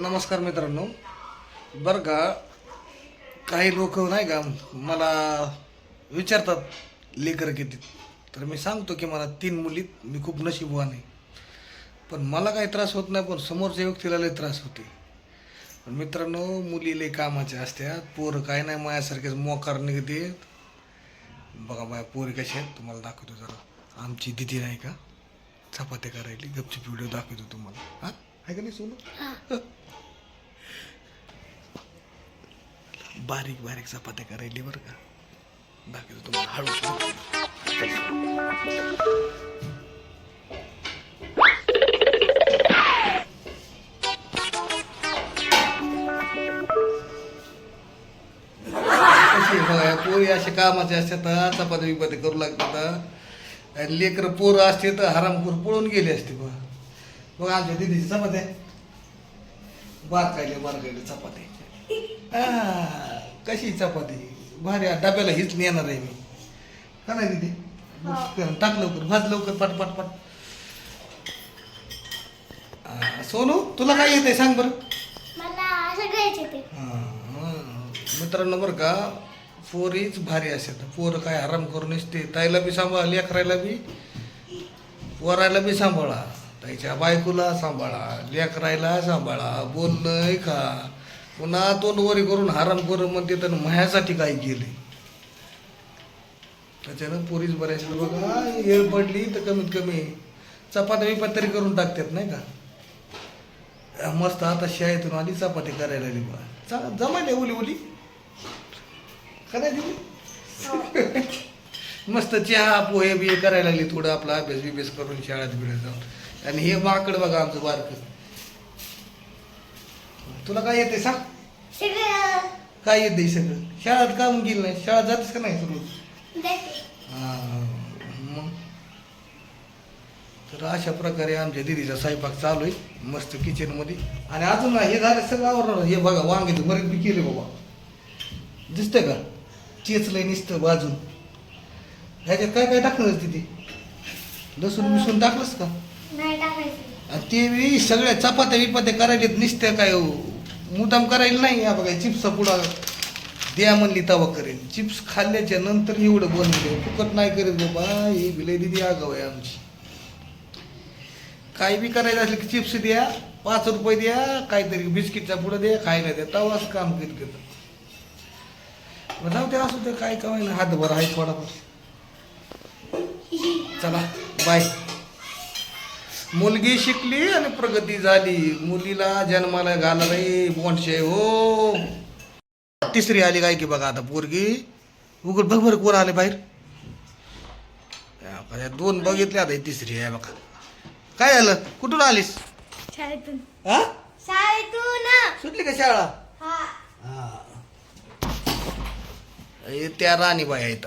नमस्कार मित्रांनो. बरं का काही लोक नाही का मला विचारतात लेकर किती. तर मी सांगतो की मला तीन मुलीत मी खूप नशीबवान आहे. पण मला काही त्रास होत नाही पण समोरच्या व्यक्तीला लय त्रास होते. पण मित्रांनो मुली लय कामाच्या असतात पोरं काय नाही माझ्यासारखेच मोकार निघते. बघा माझ्या पोरी कशा आहेत तुम्हाला दाखवतो जरा. आमची दिदी नाही का चपात्या करायली. गपचूप व्हिडिओ दाखवतो तुम्हाला. हां? आहे का नाही सोनू? बारीक बारीक चपात्या करायली बरं का. बाकी तुम्हाला हळू पोरी असे कामाचे असतात चपाती बिपाती करू लागतात. आणि लेकरं पोरं असते तर हरामखोर पळून गेले असते बघ. बघ आमच्या दिदीची चपात्या. बारकायले बारकायले चपाती आ, कशी चपाती? भारी. डब्याला हीच नेणार आहे मी. का नाही दिदी? टाक लवकर भाज लवकर पट पट पट. सोनू तुला काय येते सांग बरं. हा, मित्रांनो बरं का पोरीच भारी असतात. पोरं काय आराम करून असते ताईला बी सांभाळा लेकरायला बी. पोरायला बी सांभाळा. ताईच्या बायकोला सांभाळा लेकरायला सांभाळा. बोलणं का? पुन्हा तोंड वरी करून हाराम करून म्हणते तर माझ्यासाठी काय केले त्याच्यानं पोरीच बऱ्याच बघा येळ पडली तर कमीत कमी बिपात तरी करून टाकतात नाही का? मस्त आता शाळेतून आली चपाती करायला लागली बा. चांगला जमायला उली उली. करायची मस्त चहा पोहे बिहे करायला लागली थोडं आपला अभ्यास बिभ्यास करून शाळेत बिळत जाऊन. आणि हे माकड बघा आमचं बारक. तुला काय येते सांग. सगळं. काय येते सगळं? शाळेत काम गेलं नाही? शाळेत जातेस का नाही रोज हा, मग? तर अशा प्रकारे आमच्या दिदीचा स्वयंपाक चालू आहे मस्त किचनमध्ये आणि अजून ना हे झालं सगळं आवडणार हे बघा वांग्याचं बरेच बी केले बाबा. दिसतंय का? चेचलंय नुसतं बाजून ह्याच्यात काय काय टाकणार तिथे? लसूण बिसून टाकलंस का? नाही टाकायचं. आणि ते बी सगळ्या चपात्या बिपात्या करायला नुसत्या काय हो, मुद्दाम करायला नाही. या बघा चिप्स पुढा द्या म्हणली तवा करेल चिप्स खाल्ल्याच्या नंतर एवढं बनवलं. फुकट नाही करत बाबा. हे बिले दिदी आगाव आहे आमची. काय बी करायचं असलं की चिप्स द्या पाच रुपये द्या काहीतरी बिस्किटचा पुढं द्या खायला द्या. तवाच काम करीत करत. मग जाऊ द्या असू द्या काय कमायला हातभर आहे थोडाफार. चला बाय मुलगी शिकली आणि प्रगती झाली. मुलीला जन्माला घालाय बोंडशे हो. तिसरी आली काय की बघा आता पोरगी. उघड बघ बरं कोण आले बाहेर. या दोन बघितले आता तिसरी आहे बघा. काय झालं कुठून आलीस? शाळेतून. हा? शाळेतून. सुटली का शाळा? हे. त्या राणीबाई आहेत.